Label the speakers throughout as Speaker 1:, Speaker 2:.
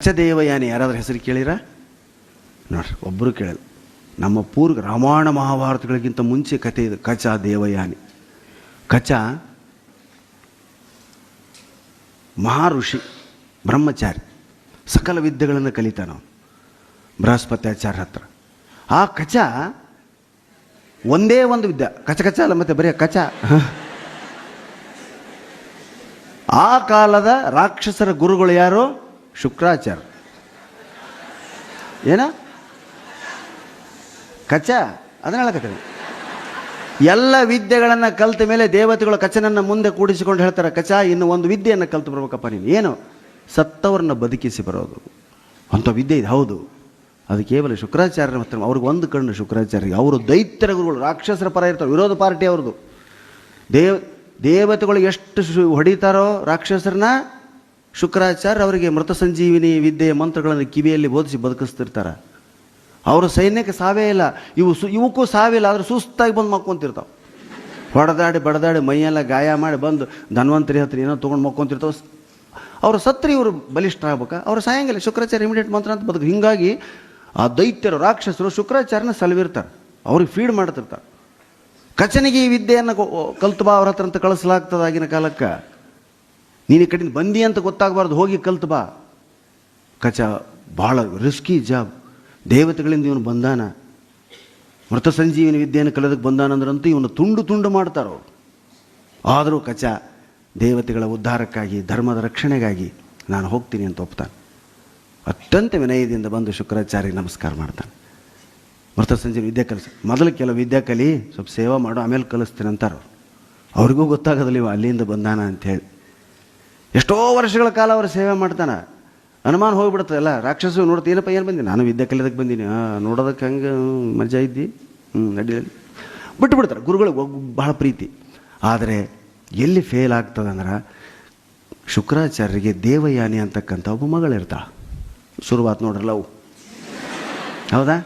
Speaker 1: ಕಚದೇವಯಾನಿ ಯಾರಾದ್ರೂ ಹೆಸರು ಕೇಳಿರ? ನೋಡ್ರಿ ಒಬ್ಬರು ಕೇಳಲ್ಲ. ನಮ್ಮ ಪೂರ್ವ ರಾಮಾಯಣ ಮಹಾಭಾರತಗಳಿಗಿಂತ ಮುಂಚೆ ಕಥೆ ಇದು, ಕಚ ದೇವಯಾನಿ. ಕಚ ಮಹಾಋಷಿ, ಬ್ರಹ್ಮಚಾರಿ, ಸಕಲ ವಿದ್ಯೆಗಳನ್ನು ಕಲಿತಾನ ನಾವು ಬೃಹಸ್ಪತ್ಯಾಚಾರ ಹತ್ರ. ಆ ಕಚ ಒಂದೇ ಒಂದು ವಿದ್ಯೆ. ಕಚ ಕಚ ಅಲ್ಲ, ಮತ್ತೆ ಬರೀ ಕಚ. ಆ ಕಾಲದ ರಾಕ್ಷಸರ ಗುರುಗಳು ಯಾರು? ಶುಕ್ರಾಚಾರ್ಯ ಏನ? ಕಚ್ಚ? ಅದನ್ನ ಹೇಳಕತ್ತೀನಿ. ಎಲ್ಲ ವಿದ್ಯೆಗಳನ್ನು ಕಲ್ತ ಮೇಲೆ ದೇವತೆಗಳು ಕಚನನ್ನು ಮುಂದೆ ಕೂಡಿಸಿಕೊಂಡು ಹೇಳ್ತಾರೆ ಕಚ ಇನ್ನು ಒಂದು ವಿದ್ಯೆಯನ್ನು ಕಲ್ತು ಬರ್ಬೇಕಪ್ಪ ನೀನು. ಏನು? ಸತ್ತವರನ್ನ ಬದುಕಿಸಿ ಬರೋದು. ಅಂಥ ವಿದ್ಯೆ ಇದೆ, ಹೌದು. ಅದು ಕೇವಲ ಶುಕ್ರಾಚಾರ್ಯರ ಮಾತ್ರ, ಅವ್ರಿಗೆ ಒಂದು ಕಣ್ಣು ಶುಕ್ರಾಚಾರ್ಯ. ಅವರು ದೈತ್ಯರ ಗುರುಗಳು, ರಾಕ್ಷಸರ ಪರ ಇರ್ತಾರೆ ವಿರೋಧ ಪಾರ್ಟಿ ಅವ್ರದ್ದು. ದೇವ, ದೇವತೆಗಳು ಎಷ್ಟು ಶು- ಹೊಡಿತಾರೋ ರಾಕ್ಷಸರನ್ನ ಶುಕ್ರಾಚಾರ್ಯ ಅವರಿಗೆ ಮೃತ ಸಂಜೀವಿನಿ ವಿದ್ಯೆಯ ಮಂತ್ರಗಳನ್ನು ಕಿವಿಯಲ್ಲಿ ಬೋಧಿಸಿ ಬದುಕಿಸ್ತಿರ್ತಾರೆ. ಅವರ ಸೈನ್ಯಕ್ಕೆ ಸಾವೇ ಇಲ್ಲ. ಇವು ಸು, ಇವಕ್ಕೂ ಸಾವಿಲ್ಲ ಆದ್ರೆ ಸುಸ್ತಾಗಿ ಬಂದು ಮಕ್ಕೊಂತಿರ್ತಾವೆ. ಹೊಡೆದಾಡಿ ಬಡದಾಡಿ ಮೈಯೆಲ್ಲ ಗಾಯ ಮಾಡಿ ಬಂದು ಧನ್ವಂತರಿ ಹತ್ರ ಏನೋ ತೊಗೊಂಡು ಮಕ್ಕೊಂತಿರ್ತಾವೆ. ಅವರು ಸತ್ರಿ ಇವರು ಬಲಿಷ್ಠ ಆಗ್ಬೇಕು ಅವರು ಸಾಯಂಗಿಲ್ಲ ಶುಕ್ರಾಚಾರ್ಯ ಇಮಿಡಿಯೇಟ್ ಮಂತ್ರ ಅಂತ ಬದುಕು. ಹಿಂಗಾಗಿ ಆ ದೈತ್ಯರು, ರಾಕ್ಷಸರು ಶುಕ್ರಾಚಾರ್ಯನ ಸಲವಿರ್ತಾರೆ. ಅವ್ರಿಗೆ ಫೀಡ್ ಮಾಡ್ತಿರ್ತಾರೆ. ಕಚನಿಗೆ ಈ ವಿದ್ಯೆಯನ್ನು ಕಲ್ತು ಬಾ ಅವ್ರ ಹತ್ರ ಅಂತ ಕಳಿಸಲಾಗ್ತದೆ ಆಗಿನ ಕಾಲಕ್ಕೆ. ನೀನು ಈ ಕಡೆಯಿಂದ ಬಂದಿ ಅಂತ ಗೊತ್ತಾಗಬಾರ್ದು, ಹೋಗಿ ಕಲ್ತು ಬಾ. ಕಚ, ಭಾಳ ರಿಸ್ಕಿ ಜಾಬ್ ದೇವತೆಗಳಿಂದ ಇವನು ಬಂದಾನ. ಮೃತ ಸಂಜೀವಿನ ವಿದ್ಯೆಯನ್ನು ಕಲಿಯೋದಕ್ಕೆ ಬಂದಾನಂದ್ರಂತೂ ಇವನು ತುಂಡು ತುಂಡು ಮಾಡ್ತಾರೋ ಆದರೂ ಕಚ, ದೇವತೆಗಳ ಉದ್ಧಾರಕ್ಕಾಗಿ, ಧರ್ಮದ ರಕ್ಷಣೆಗಾಗಿ ನಾನು ಹೋಗ್ತೀನಿ ಅಂತ ಒಪ್ತಾನೆ. ಅತ್ಯಂತ ವಿನಯದಿಂದ ಬಂದು ಶುಕ್ರಾಚಾರ್ಯ ನಮಸ್ಕಾರ ಮಾಡ್ತಾನೆ. ಮೃತ ಸಂಜೀವಿ ವಿದ್ಯೆ ಕಲಿಸ, ಮೊದಲು ಕೆಲವು ವಿದ್ಯೆ ಕಲಿ, ಸ್ವಲ್ಪ ಸೇವಾ ಮಾಡು, ಆಮೇಲೆ ಕಲಿಸ್ತೀನಿ ಅಂತಾರೋ ಅವ್ರು ಅವ್ರಿಗೂ ಗೊತ್ತಾಗೋದಿಲ್ಲ ಇವ ಅಲ್ಲಿಂದ ಬಂದಾನ ಅಂಥೇಳಿ ಎಷ್ಟೋ ವರ್ಷಗಳ ಕಾಲ ಅವರು ಸೇವೆ ಮಾಡ್ತಾನೆ. ಅನುಮಾನ ಹೋಗ್ಬಿಡುತ್ತೆ, ಅಲ್ಲ ರಾಕ್ಷಸು ನೋಡ್ತಾ ಏನಪ್ಪ, ಏನು ಬಂದೀನಿ ನಾನು ವಿದ್ಯೆ ಕಲಿಯೋದಕ್ಕೆ ಬಂದೀನಿ. ನೋಡೋದಕ್ಕೆ ಹಂಗೆ ಮಜಾ ಇದ್ದಿ? ಹ್ಞೂ ನಡೀಲಿ ಬಿಟ್ಟು ಬಿಡ್ತಾರೆ ಗುರುಗಳಿಗೆ ಬಹಳ ಪ್ರೀತಿ. ಆದರೆ ಎಲ್ಲಿ ಫೇಲ್ ಆಗ್ತದಂದ್ರೆ ಶುಕ್ರಾಚಾರ್ಯರಿಗೆ ದೇವಯಾನಿ ಅಂತಕ್ಕಂಥ ಒಬ್ಬ ಮಗಳಿರ್ತಾಳೆ. ಶುರುವಾತ್ ನೋಡ್ರಲ್ಲ ಅವು ಹೌದಾ?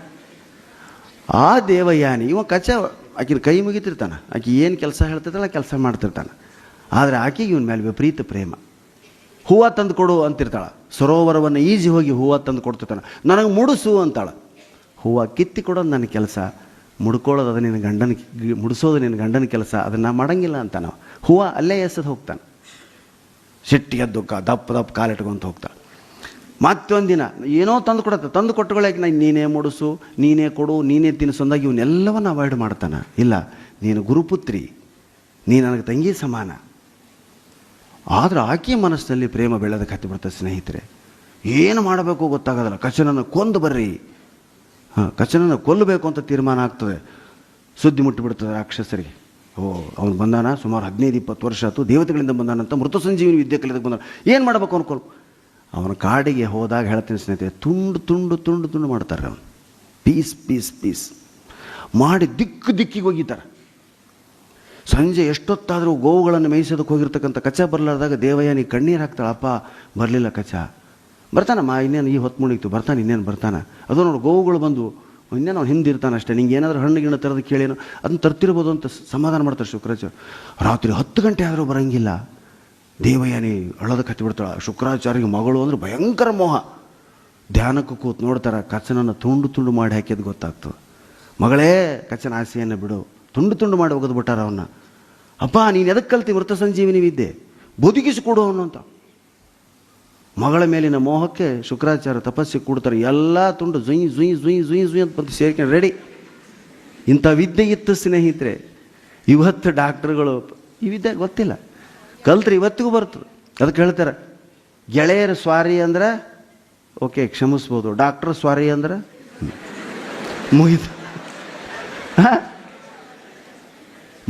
Speaker 1: ಆ ದೇವಯಾನಿ, ಇವ ಕಚ್ಚ, ಆಕಿನ ಕೈ ಮುಗಿತಿರ್ತಾನೆ. ಆಕೆ ಏನು ಕೆಲಸ ಹೇಳ್ತಿರ್ತಾಳೆ ಕೆಲಸ ಮಾಡ್ತಿರ್ತಾನೆ. ಆದರೆ ಆಕೆಗೆ ಇವನ ಮೇಲೆ ವಿಪರೀತ ಪ್ರೇಮ. ಹೂವು ತಂದು ಕೊಡು ಅಂತಿರ್ತಾಳೆ. ಸರೋವರವನ್ನು ಈಜಿ ಹೋಗಿ ಹೂವು ತಂದು ಕೊಡ್ತಿರ್ತಾನೆ. ನನಗೆ ಮುಡಿಸು ಅಂತಾಳೆ. ಹೂವು ಕಿತ್ತಿ ಕೊಡೋದು ನನ್ನ ಕೆಲಸ. ಮುಡ್ಕೊಳ್ಳೋದು ಅದು ನಿನ್ನ ಗಂಡನ ಮುಡಿಸೋದು ನಿನ್ನ ಗಂಡನ ಕೆಲಸ. ಅದನ್ನು ಮಾಡಂಗಿಲ್ಲ ಅಂತ ನಾವು ಹೂವು ಅಲ್ಲೇ ಎಸೆದು ಹೋಗ್ತಾನೆ. ಸಿಟ್ಟಿ ಎದ್ದು ಕ, ದಪ್ಪ ದಪ್ಪ ಕಾಲಿಟ್ಕೊಂತ ಹೋಗ್ತಾಳೆ. ಮತ್ತೊಂದು ದಿನ ಏನೋ ತಂದು ಕೊಡತ್ತೆ. ತಂದು ಕೊಟ್ಟುಗಳಾಗಿ ನಾನು ನೀನೇ ಮುಡಿಸು, ನೀನೇ ಕೊಡು, ನೀನೇ ತಿನ್ನಿಸು ಅಂದಾಗ ಇವನ್ನೆಲ್ಲವನ್ನು ಅವಾಯ್ಡ್ ಮಾಡ್ತಾನೆ. ಇಲ್ಲ, ನೀನು ಗುರುಪುತ್ರಿ, ನೀ ನನಗೆ ತಂಗಿ ಸಮಾನ. ಆದ್ರೆ ಆಕೆಯ ಮನಸ್ಸಿನಲ್ಲಿ ಪ್ರೇಮ ಬೆಳೆದ ಹತ್ತಿ ಬಿಡ್ತದೆ ಸ್ನೇಹಿತರೆ. ಏನು ಮಾಡಬೇಕು ಗೊತ್ತಾಗೋದಿಲ್ಲ ಕಚನನ್ನು ಕೊಂದು ಬರ್ರಿ. ಹಾಂ, ಕಚನನ್ನು ಕೊಲ್ಲಬೇಕು ಅಂತ ತೀರ್ಮಾನ ಆಗ್ತದೆ. ಸುದ್ದಿ ಮುಟ್ಟಿಬಿಡ್ತದೆ ರಾಕ್ಷಸರಿಗೆ. ಓ, ಅವನು ಬಂದಾನ, ಸುಮಾರು ಹದಿನೈದು, ಇಪ್ಪತ್ತು ವರ್ಷ ಆಯ್ತು, ದೇವತೆಗಳಿಂದ ಬಂದಾನಂತ ಮೃತ ಸಂಜೀವಿನಿ ವಿದ್ಯೆ ಕಲಿದಕ್ಕೆ ಬಂದಾನ. ಏನು ಮಾಡಬೇಕು ಕೊಲ್ಲು ಅವನ ಕಾಡಿಗೆ ಹೋದಾಗ ಹೇಳ್ತೀನಿ ಸ್ನೇಹಿತರೆ, ತುಂಡು ತುಂಡು ತುಂಡು ತುಂಡು ಮಾಡ್ತಾರೆ ಅವನು. Piece piece piece. ಮಾಡಿ ದಿಕ್ಕು ದಿಕ್ಕಿಗೆ ಒಗಿತಾರೆ. ಸಂಜೆ ಎಷ್ಟೊತ್ತಾದರೂ ಗೋವುಗಳನ್ನು ಮೇಯಿಸೋದಕ್ಕೆ ಹೋಗಿರ್ತಕ್ಕಂಥ ಕಚ್ಚ ಬರಲಾರ್ದಾಗ ದೇವಯ್ಯ ಕಣ್ಣೀರು ಹಾಕ್ತಾಳಪ್ಪ ಬರಲಿಲ್ಲ ಕಚ್ಚ. ಬರ್ತಾನಮ್ಮ ಇನ್ನೇನು ಈ ಹೊತ್ತು ಮುಳಿತು, ಬರ್ತಾನೆ, ಇನ್ನೇನು ಬರ್ತಾನೆ. ಅದು ನೋಡು, ಗೋವುಗಳು ಬಂದು, ಇನ್ನೇನು ಅವ್ನು ಹಿಂದಿರ್ತಾನೆ ಅಷ್ಟೇ, ನಿಂಗೆ ಏನಾದರೂ ಹಣ್ಣು ಗಿಣ್ಣು ತರೋದು ಕೇಳೇನು ಅದನ್ನು ತರ್ತಿರ್ಬೋದು ಅಂತ ಸಮಾಧಾನ ಮಾಡ್ತಾರೆ ಶುಕ್ರಾಚಾರ್ಯ. ರಾತ್ರಿ ಹತ್ತು ಗಂಟೆ ಆದರೂ ಬರೋಂಗಿಲ್ಲ. ದೇವಯಾನಿ ಅಳೋದಕ್ಕೆ ಹತ್ತಿ ಬಿಡ್ತಾಳೆ. ಶುಕ್ರಾಚಾರ್ಯಗೆ ಮಗಳು ಅಂದ್ರೆ ಭಯಂಕರ ಮೋಹ. ಧ್ಯಾನಕ್ಕೆ ಕೂತು ನೋಡ್ತಾರೆ ಕಚನನ್ನು ತುಂಡು ತುಂಡು ಮಾಡಿ ಹಾಕಿದ್ದು ಗೊತ್ತಾಗ್ತದೆ ಮಗಳೇ, ಕಚ್ಚನ ಆಸೆಯನ್ನು ಬಿಡು. ತುಂಡು ತುಂಡು ಮಾಡಿ ಒಗೆದು ಬಿಟ್ಟಾರ ಅವನ್ನ ಅಪ್ಪ ನೀನು ಎದಕ್ಕೆ ಕಲ್ತಿ ಮೃತ ಸಂಜೀವಿನಿ ವಿದ್ಯೆ? ಬದುಕಿಸಿಕೊಡು ಅವನು ಅಂತ. ಮಗಳ ಮೇಲಿನ ಮೋಹಕ್ಕೆ ಶುಕ್ರಾಚಾರ್ಯ ತಪಸ್ಸಿ ಕೊಡ್ತಾರೆ. ಎಲ್ಲ ತುಂಡು ಜುಯ್ ಜುಯಿ ಜುಯಿ ಜುಯ್ ಜುಯ್ ಅಂತ ಬಂದು ಸೇರ್ಕೊಂಡು, ರೆಡಿ. ಇಂಥ ವಿದ್ಯೆ ಇತ್ತು ಸ್ನೇಹಿತರೆ. ಇವತ್ತು ಡಾಕ್ಟ್ರುಗಳು, ಈ ವಿದ್ಯೆ ಗೊತ್ತಿಲ್ಲ. ಕಲ್ತ್ರೆ ಇವತ್ತಿಗೂ ಬರ್ತದೆ ಅದಕ್ಕೆ ಹೇಳ್ತಾರೆ, ಗೆಳೆಯರ ಸ್ವಾರಿ ಅಂದ್ರೆ, ಓಕೆ, ಕ್ಷಮಿಸ್ಬೋದು. ಡಾಕ್ಟ್ರ್ ಸ್ವಾರಿ ಅಂದ್ರೆ ಮುಗಿದು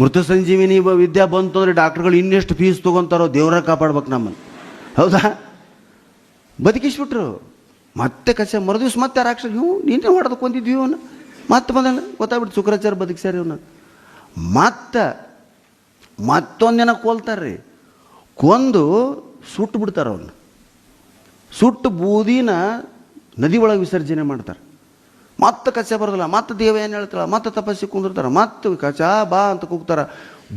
Speaker 1: ಮೃತ ಸಂಜೀವಿನಿ ವಿದ್ಯಾ ಬಂತು ಅಂದರೆ ಡಾಕ್ಟ್ರುಗಳು ಇನ್ನೆಷ್ಟು ಫೀಸ್ ತೊಗೊತಾರೋ ದೇವ್ರ ಕಾಪಾಡ್ಬೇಕು ನಮ್ಮನ್ನು. ಹೌದಾ? ಬದುಕಿಸ್ಬಿಟ್ರು. ಮತ್ತೆ ಕಸ ಮರುದಿವ್ಸ ಮತ್ತೆ ರಾಕ್ಷಸ ಇವು ನೀನೇ ಹೊಡೆದು ಕೊಂದಿದ್ವಿ ಇವನು. ಮತ್ತೆ ಬಂದ ಗೊತ್ತಾಗ್ಬಿಟ್ಟು ಶುಕ್ರಾಚಾರ್ಯ ಬದುಕಿಸ್ಯಾರ ಇವನು. ಮತ್ತೆ ಮತ್ತೊಂದಿನ ಕೋಲ್ತಾರ್ರಿ. ಕೊಂದು ಸುಟ್ಟು ಬಿಡ್ತಾರೆ ಅವನು. ಸುಟ್ಟು ಬೂದಿನ ನದಿ ಒಳಗೆ ವಿಸರ್ಜನೆ ಮಾಡ್ತಾರೆ. ಮತ್ತೆ ಕಚ್ಚ ಬರೋದಿಲ್ಲ, ಮತ್ತೆ ದೇವ ಏನು ಹೇಳ್ತಾಳೆ, ಮತ್ತೆ ತಪಸ್ಸಿ ಕುಂದಿರ್ತಾರೆ, ಮತ್ತೆ ಕಚ ಬಾ ಅಂತ ಕೂಗ್ತಾರೆ.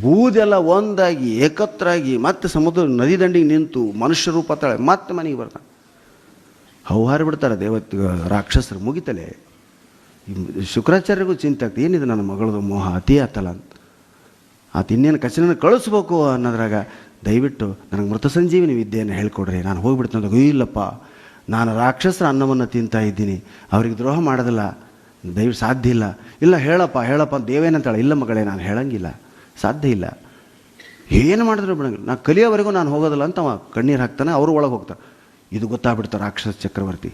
Speaker 1: ಬೂದೆಲ್ಲ ಒಂದಾಗಿ, ಏಕತ್ರಾಗಿ ಮತ್ತೆ ಸಮುದ್ರ ನದಿ ದಂಡಿಗೆ ನಿಂತು ಮನುಷ್ಯ ರೂಪ ತಾಳೆ, ಮತ್ತೆ ಮನೆಗೆ ಬರ್ತಾನೆ. ಹೌಹಾರಿ ಬಿಡ್ತಾರೆ ದೇವತ್, ರಾಕ್ಷಸರು ಮುಗಿತಲೆ. ಶುಕ್ರಾಚಾರ್ಯಗೂ ಚಿಂತೆ ಆಗ್ತದೆ, ಏನಿದೆ ನನ್ನ ಮಗಳದು ಮೋಹ, ಅತಿ ಆತಲ್ಲ ಅಂತ. ಆತ ಇನ್ನೇನು ಕಚನ ಕಳಿಸ್ಬೇಕು ಅನ್ನೋದ್ರಾಗ ದಯವಿಟ್ಟು ನನಗೆ ಮೃತ ಸಂಜೀವಿನಿ ವಿದ್ಯೆಯನ್ನು ಹೇಳ್ಕೊಡ್ರಿ, ನಾನು ಹೋಗಿಬಿಡ್ತೀನಿ ಅಂತ ಇಲ್ಲಪ್ಪ ನಾನು ರಾಕ್ಷಸರ ಅನ್ನವನ್ನು ತಿಂತಾ ಇದ್ದೀನಿ. ಅವ್ರಿಗೆ ದ್ರೋಹ ಮಾಡೋದಿಲ್ಲ. ದೈವ ಸಾಧ್ಯ ಇಲ್ಲ. ಇಲ್ಲ, ಹೇಳಪ್ಪ ಹೇಳಪ್ಪ ದೇವೇನಂತಾಳೆ ಇಲ್ಲ ಮಗಳೇ, ನಾನು ಹೇಳಂಗಿಲ್ಲ. ಸಾಧ್ಯ ಇಲ್ಲ. ಏನು ಮಾಡಿದ್ರು ಬಿಡಂಗಿಲ್ಲ. ನಾನು ಕಲಿಯೋವರೆಗೂ ನಾನು ಹೋಗೋದಿಲ್ಲ ಅಂತ ಅವ ಕಣ್ಣೀರು ಹಾಕ್ತಾನೆ, ಅವರು ಒಳಗೆ ಹೋಗ್ತಾರೆ. ಇದು ಗೊತ್ತಾಗ್ಬಿಡ್ತಾರೆ ರಾಕ್ಷಸ ಚಕ್ರವರ್ತಿ.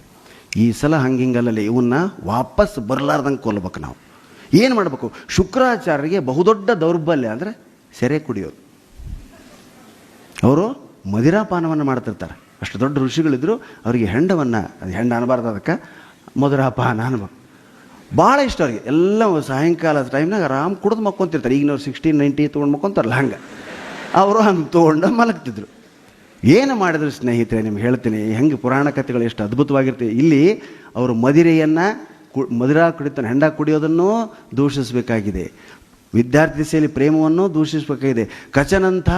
Speaker 1: ಈ ಸಲ ಹಂಗಿಂಗಲ್ಲಲ್ಲಿ ಇವನ್ನ ವಾಪಸ್ ಬರಲಾರ್ದಂಗೆ ಕೊಲ್ಲಬೇಕು ನಾವು. ಏನು ಮಾಡಬೇಕು? ಶುಕ್ರಾಚಾರ್ಯರಿಗೆ ಬಹುದೊಡ್ಡ ದೌರ್ಬಲ್ಯ ಅಂದರೆ ಸೆರೆ ಕುಡಿಯೋದು. ಅವರು ಮದಿರಾಪಾನವನ್ನು ಮಾಡ್ತಿರ್ತಾರೆ. ಅಷ್ಟು ದೊಡ್ಡ ಋಷಿಗಳಿದ್ರು, ಅವರಿಗೆ ಹೆಂಡವನ್ನು, ಅದು ಹೆಂಡ ಅನ್ನಬಾರ್ದು ಅದಕ್ಕೆ ಮಧುರಾಪಾನ ಅನ್ಬೇಕು ಭಾಳ ಇಷ್ಟ ಅವ್ರಿಗೆ. ಎಲ್ಲ ಸಾಯಂಕಾಲದ ಟೈಮ್ನಾಗ ಆರಾಮ್ ಕುಡಿದು ಮಕ್ಕೊಂತಿರ್ತಾರೆ. ಈಗಿನವ್ರು ಸಿಕ್ಸ್ಟೀನ್ ನೈಂಟಿ ತೊಗೊಂಡು ಮಕ್ಕೊಂತಾರಲ್ಲ ಹಂಗೆ. ಅವರು ಹಂಗೆ ತೊಗೊಂಡು ಮಲಗ್ತಿದ್ರು. ಏನು ಮಾಡಿದ್ರು ಸ್ನೇಹಿತರೆ, ನಿಮ್ಗೆ ಹೇಳ್ತೀನಿ. ಹೆಂಗೆ ಪುರಾಣ ಕಥೆಗಳು ಎಷ್ಟು ಅದ್ಭುತವಾಗಿರ್ತವೆ. ಇಲ್ಲಿ ಅವರು ಮದಿರೆಯನ್ನು ಕು, ಮದಿರಾ ಕುಡಿತಾನೆ, ಹೆಂಡ ಕುಡಿಯೋದನ್ನು ದೂಷಿಸಬೇಕಾಗಿದೆ. ವಿದ್ಯಾರ್ಥಿ ಸೇಲಿ ಪ್ರೇಮವನ್ನು ದೂಷಿಸಬೇಕಾಗಿದೆ. ಕಚನಂಥ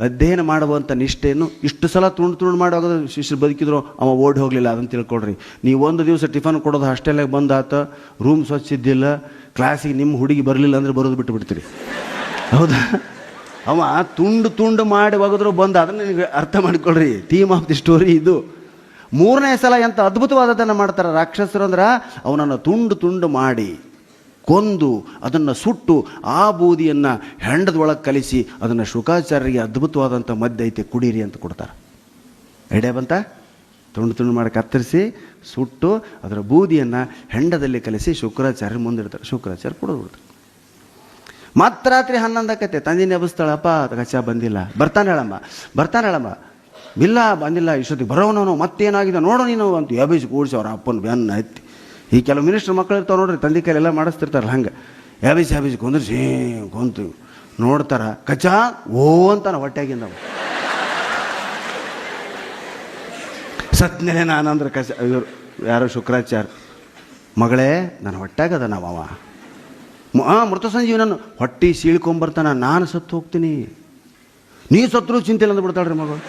Speaker 1: ಅಧ್ಯಯನ ಮಾಡುವಂಥ ನಿಷ್ಠೆಯನ್ನು ಇಷ್ಟು ಸಲ ತುಂಡು ತುಂಡು ಮಾಡುವಾಗ ಶಿಷ್ಯರು ಬದುಕಿದ್ರು, ಅವ ಓಡಿ ಹೋಗಲಿಲ್ಲ, ಅದನ್ನು ತಿಳ್ಕೊಳ್ರಿ. ನೀವು ಒಂದು ದಿವಸ ಟಿಫನ್ ಕೊಡೋದು ಹಾಸ್ಟೆಲಾಗ ಬಂದಾತ ರೂಮ್ ಸ್ವಚ್ಛ ಇದ್ದಿಲ್ಲ ಕ್ಲಾಸಿಗೆ ನಿಮ್ಮ ಹುಡುಗಿ ಬರಲಿಲ್ಲ ಅಂದರೆ ಬರೋದು ಬಿಟ್ಟು ಬಿಡ್ತೀರಿ ಹೌದಾ? ಅವ ತುಂಡು ತುಂಡು ಮಾಡಿ ಒಗೆದ್ರು ಬಂದ, ಅದನ್ನು ನಿಮಗೆ ಅರ್ಥ ಮಾಡ್ಕೊಳ್ರಿ. ಥೀಮ್ ಆಫ್ ದಿ ಸ್ಟೋರಿ ಇದು. ಮೂರನೇ ಸಲ ಎಂಥ ಅದ್ಭುತವಾದದ್ದನ್ನು ಮಾಡ್ತಾರೆ ರಾಕ್ಷಸರು ಅಂದ್ರೆ, ಅವನನ್ನು ತುಂಡು ತುಂಡು ಮಾಡಿ. ಕೊಂದು ಅದನ್ನು ಸುಟ್ಟು ಆ ಬೂದಿಯನ್ನು ಹೆಂಡದ ಒಳಗೆ ಕಲಿಸಿ ಅದನ್ನು ಶುಕಾಚಾರ್ಯರಿಗೆ ಅದ್ಭುತವಾದಂಥ ಮದ್ಯ ಐತೆ, ಕುಡೀರಿ ಅಂತ ಕೊಡ್ತಾರೆ. ಐಡಿಯಾ ಬಂತ? ತುಂಡು ತುಂಡು ಮಾಡಿ ಕತ್ತರಿಸಿ, ಸುಟ್ಟು ಅದರ ಬೂದಿಯನ್ನು ಹೆಂಡದಲ್ಲಿ ಕಲಿಸಿ ಶುಕ್ರಾಚಾರ್ಯ ಮುಂದಿಡ್ತಾರೆ ಶುಕ್ರಾಚಾರ್ಯ ಕುಡಿದು ಬಿಡ್ತಾರೆ. ಮತ್ತೆ ರಾತ್ರಿ ಹನ್ನೊಂದಕ್ಕೈತೆ ತಂದಿನ ಅದು ಕಚ್ಚ ಬಂದಿಲ್ಲ. ಬರ್ತಾನೆ ಹೇಳಮ್ಮ. ಬರ್ತಾನೆ ಹೇಳಮ್ಮ. ಇಲ್ಲ, ಬಂದಿಲ್ಲ, ಇಷ್ಟೊತ್ತಿಗೆ ಬರೋನವನು ಮತ್ತೇನಾಗಿದೆ ನೋಡೋ ನೀನು ಅಂತ ಎಬ್ಬಿಸಿ ಕೂಡಿಸಿ ಅವ್ರ ಅಪ್ಪನ ಬೆನ್ನ ಹತ್ತಿ ಈ ಕೆಲವು ಮಿನಿಸ್ಟರ್ ಮಕ್ಕಳು ಇರ್ತಾವೆ ನೋಡ್ರಿ, ತಂದೆ ಕೈಲೆಲ್ಲ ಮಾಡಿಸ್ತಿರ್ತಾರಲ್ಲ ಹಂಗೆ. ಎಬ್ಬಿಸಿ ಕುಂದ್ರೆ ಕುಂದ್ರಿಸಿ, ಕುಂತು. ನೋಡ್ತಾರ ಕಚಾ ಓ ಅಂತಾನ ಹೊಟ್ಟೆಗಿಂದ ಸತ್ನೇ ನಾನಂದ್ರೆ ಕಚ ಇವರು ಯಾರು ಶುಕ್ರಾಚಾರ್ಯ ಮಗಳೇ, ನನ್ನ ಹೊಟ್ಟೆಗದ ನಾವವ ಹಾಂ ಮೃತ ಸಂಜೀವಿ ನಾನು ಹೊಟ್ಟೆ ಸೀಳ್ಕೊಂಬರ್ತಾನ, ನಾನು ಸತ್ತು ಹೋಗ್ತೀನಿ. ನೀ ಸತ್ರು ಚಿಂತೆ ಇಲ್ಲ ಅಂದ್ಬಿಡ್ತಾಳ್ರಿ ಮಗಳು.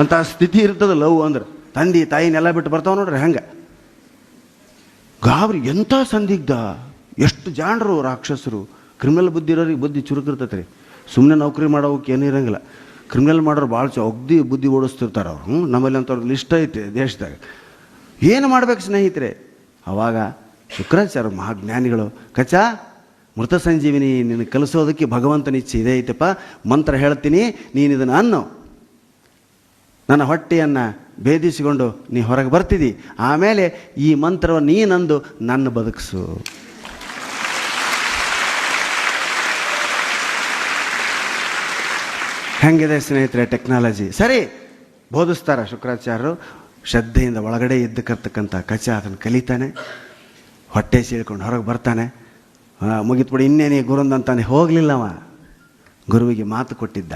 Speaker 1: ಅಂತ ಸ್ಥಿತಿ ಇರ್ತದ ಲವ್ ಅಂದ್ರೆ. ತಂದೆ, ತಾಯಿನೆಲ್ಲ ಬಿಟ್ಟು ಬರ್ತಾವ ನೋಡ್ರಿ ಹಂಗೆ. ಗಾಬರಿ ಎಂಥ ಸಂದಿಗ್ಧ? ಎಷ್ಟು ಜಾಣರು ರಾಕ್ಷಸರು. ಕ್ರಿಮಿನಲ್ ಬುದ್ಧಿ ಇರೋರಿಗೆ ಬುದ್ಧಿ ಚುರುಕಿರ್ತೈತೆ ಸುಮ್ಮನೆ ನೌಕರಿ ಮಾಡೋಕೆ ಏನೂ ಇರಂಗಿಲ್ಲ. ಕ್ರಿಮಿನಲ್ ಮಾಡೋರು ಭಾಳ ಒಗ್ದಿ ಬುದ್ಧಿ ಓಡಿಸ್ತಿರ್ತಾರೆ ಅವ್ರು. ನಮ್ಮಲ್ಲಿ ಅಂಥವ್ರದ್ದು ಲಿಸ್ಟ್ ಐತೆ ದೇಶದಾಗ. ಏನು ಮಾಡ್ಬೇಕು ಸ್ನೇಹಿತರೆ? ಅವಾಗ ಶುಕ್ರಾಚಾರ್ಯ ಮಹಾಜ್ಞಾನಿಗಳು ಕಚಾ ಮೃತ ಸಂಜೀವಿನಿ, ನಿನ್ನ ಕಲಿಸೋದಕ್ಕೆ ಭಗವಂತನ ಇಚ್ಛೆ ಇದೆ ಐತಪ್ಪ, ಮಂತ್ರ ಹೇಳ್ತೀನಿ ನೀನು ಇದನ್ನು ಅನ್ನು. ನನ್ನ ಹೊಟ್ಟೆಯನ್ನು ಭೇದಿಸಿಕೊಂಡು ನೀ ಹೊರಗೆ ಬರ್ತಿದ್ದಿ ಆಮೇಲೆ ಈ ಮಂತ್ರವನ್ನು ನೀನಂದು ನನ್ನ ಬದುಕಿಸು. ಹೆಂಗಿದೆ ಸ್ನೇಹಿತರೆ ಟೆಕ್ನಾಲಜಿ? ಸರಿ, ಬೋಧಿಸ್ತಾರ ಶುಕ್ರಾಚಾರ್ಯರು. ಶ್ರದ್ಧೆಯಿಂದ ಒಳಗಡೆ ಇದ್ದಕ್ಕಿರ್ತಕ್ಕಂಥ ಕಚ ಅದನ್ನು ಕಲಿತಾನೆ. ಹೊಟ್ಟೆ ಸೀಳ್ಕೊಂಡು ಹೊರಗೆ ಬರ್ತಾನೆ. ಮುಗಿತ್ಬಿಡಿ ಇನ್ನೇನೇ ಗುರುಂದಂತಾನೆ ಹೋಗಲಿಲ್ಲವ. ಗುರುವಿಗೆ ಮಾತು ಕೊಟ್ಟಿದ್ದ.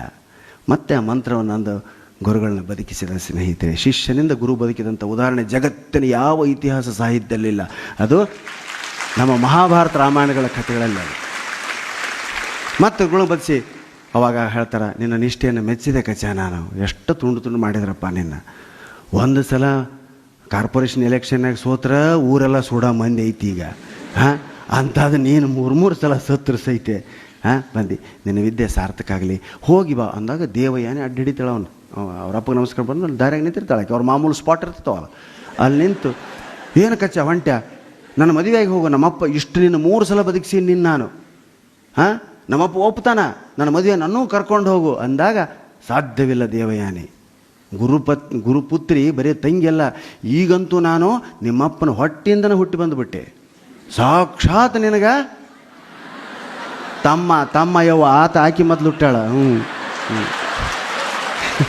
Speaker 1: ಮತ್ತೆ ಆ ಮಂತ್ರವನ್ನು ಅಂದು ಗುರುಗಳನ್ನ ಬದುಕಿಸಿದ ಸ್ನೇಹಿತರೆ, ಶಿಷ್ಯನಿಂದ ಗುರು ಬದುಕಿದಂಥ ಉದಾಹರಣೆ ಜಗತ್ತಿನ ಯಾವ ಇತಿಹಾಸ ಸಾಹಿತ್ಯದಲ್ಲಿಲ್ಲ. ಅದು ನಮ್ಮ ಮಹಾಭಾರತ ರಾಮಾಯಣಗಳ ಕಥೆಗಳಲ್ಲ. ಮತ್ತು ಗುಣ ಬದಿಸಿ ಅವಾಗ ಹೇಳ್ತಾರೆ, ನಿನ್ನ ನಿಷ್ಠೆಯನ್ನು ಮೆಚ್ಚಿದೆ ಕಚ ನಾನು ಎಷ್ಟು ತುಂಡು ತುಂಡು ಮಾಡಿದ್ರಪ್ಪ ನಿನ್ನ. ಒಂದು ಸಲ ಕಾರ್ಪೊರೇಷನ್ ಎಲೆಕ್ಷನ್ನಾಗ ಸೋತ್ರ ಊರೆಲ್ಲ ಸುಡ ಮಂದಿ ಐತಿ ಈಗ. ಹಾಂ? ಅಂಥದ್ದು ನೀನು ಮೂರು ಮೂರು ಸಲ ಸತ್ರ ಸೈತೆ ಹಾಂ? ಬಂದು, ನಿನ್ನ ವಿದ್ಯೆ ಸಾರ್ಥಕ ಆಗಲಿ. ಹೋಗಿ ಬಾ ಅಂದಾಗ ದೇವಯಾನಿ ಅಡ್ಡ ಹಿಡಿತಾಳ ಅವನು. ಅವ್ರ ಅಪ್ಪಗೆ ನಮಸ್ಕಾರ ಬಂದು ಅಲ್ಲಿ ದಾರ್ಯಾಗ ನಿಂತಿರ್ತಾಳೆ ಅವ್ರ ಮಾಮೂಲು ಸ್ಪಾಟ್ ಇರ್ತಾವಲ್ಲ ಅಲ್ಲಿ ನಿಂತು, ಏನು ಕಚ್ಚ ಹೊಂಟ್ಯ ನನ್ನ ಮದುವೆಯಾಗಿ ಹೋಗು ನಮ್ಮಪ್ಪ ಇಷ್ಟು ನಿನ್ನ ಮೂರು ಸಲ ಬದುಕಿಸಿ ನಿನ್ನ ನಾನು. ಹಾಂ? ನಮ್ಮಪ್ಪ ಒಪ್ತಾನ, ನನ್ನ ಮದುವೆ ನನ್ನೂ ಕರ್ಕೊಂಡು ಹೋಗು. ಅಂದಾಗ, ಸಾಧ್ಯವಿಲ್ಲ ದೇವಯಾನಿ. ಗುರುಪತ್ ಗುರುಪುತ್ರಿ ಬರೀ ತಂಗಿಯಲ್ಲ. ಈಗಂತೂ ನಾನು ನಿಮ್ಮಪ್ಪನ ಹೊಟ್ಟೆಯಿಂದನೇ ಹುಟ್ಟಿ ಬಂದುಬಿಟ್ಟೆ. ಸಾಕ್ಷಾತ್ ನಿನಗ ತಮ್ಮ ತಮ್ಮ ಯವ್ವ ಆತ ಆಕಿ ಮೊದಲು ಹುಟ್ಟಾಳ ಹ್ಞೂ ಹ್ಞೂ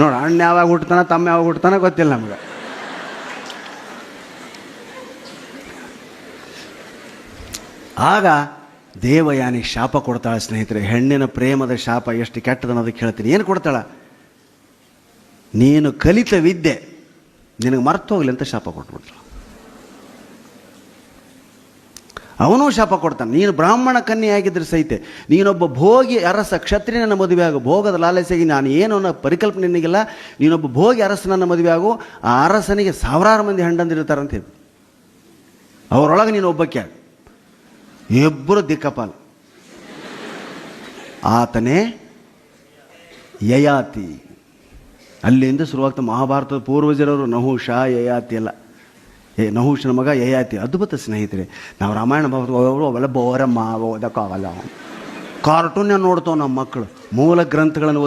Speaker 1: ನೋಡ, ಅಣ್ಣ ಯಾವಾಗ ಹುಟ್ತಾನ ತಮ್ಮ ಯಾವಾಗ ಹುಟ್ತಾನ ಗೊತ್ತಿಲ್ಲ ನಮ್ಗೆ. ಆಗ ದೇವಯಾನಿ ಶಾಪ ಕೊಡ್ತಾಳೆ ಸ್ನೇಹಿತರೆ, ಹೆಣ್ಣಿನ ಪ್ರೇಮದ ಶಾಪ ಎಷ್ಟು ಕೆಟ್ಟದ ಅನ್ನೋದಕ್ಕೆ ಹೇಳ್ತೀನಿ. ಏನು ಕೊಡ್ತಾಳ? ನೀನು ಕಲಿತ ವಿದ್ಯೆ ನಿನಗೆ ಮರ್ತೋಗ್ಲಿ ಅಂತ ಶಾಪ ಕೊಟ್ಬಿಟ್ರು ಅವನೂ ಶಾಪ ಕೊಡ್ತಾನೆ. ನೀನು ಬ್ರಾಹ್ಮಣ ಕನ್ಯೆ ಆಗಿದ್ರೆ ಸಹಿತ, ನೀನೊಬ್ಬ ಭೋಗಿ ಅರಸ ಕ್ಷತ್ರಿಯನ ಮದುವೆ ಆಗು, ಭೋಗದ ಲಾಲಸೆಗೆ ನಾನು ಏನು ಅನ್ನೋ ಪರಿಕಲ್ಪನೆ ನಿನಗಿಲ್ಲ ನೀನೊಬ್ಬ ಭೋಗಿ ಅರಸನನ್ನು ಮದುವೆ ಆಗು, ಆ ಅರಸನಿಗೆ ಸಾವಿರಾರು ಮಂದಿ ಹಂಡಂದಿರ್ತಾರಂತ ಹೇಳಿ. ಅವರೊಳಗೆ ನೀನು ಒಬ್ಬಕ್ಕೆ. ಇಬ್ಬರು ದಿಕ್ಕಪಾಲ. ಆತನೇ ಯಯಾತಿ. ಅಲ್ಲಿಂದ ಶುರುವಾಗ್ತ ಮಹಾಭಾರತದ ಪೂರ್ವಜರವರು ನಹುಷ ಯಯಾತಿ ಎಲ್ಲ. ಏ, ನಹುಷನ ಮಗ ಯಯಾತಿ, ಅದ್ಭುತ ಸ್ನೇಹಿತರೆ. ನಾವು ರಾಮಾಯಣ ಅವರು ಅವೆಲ್ಲ ಬೋರಮ್ಮ ಓದಕ್ಕಾಗಲ್ಲ ಕಾರ್ಟೂನ್ ನೋಡ್ತಾವೆ ನಮ್ಮ ಮಕ್ಕಳು ಮೂಲ ಗ್ರಂಥಗಳನ್ನು ಓದಿ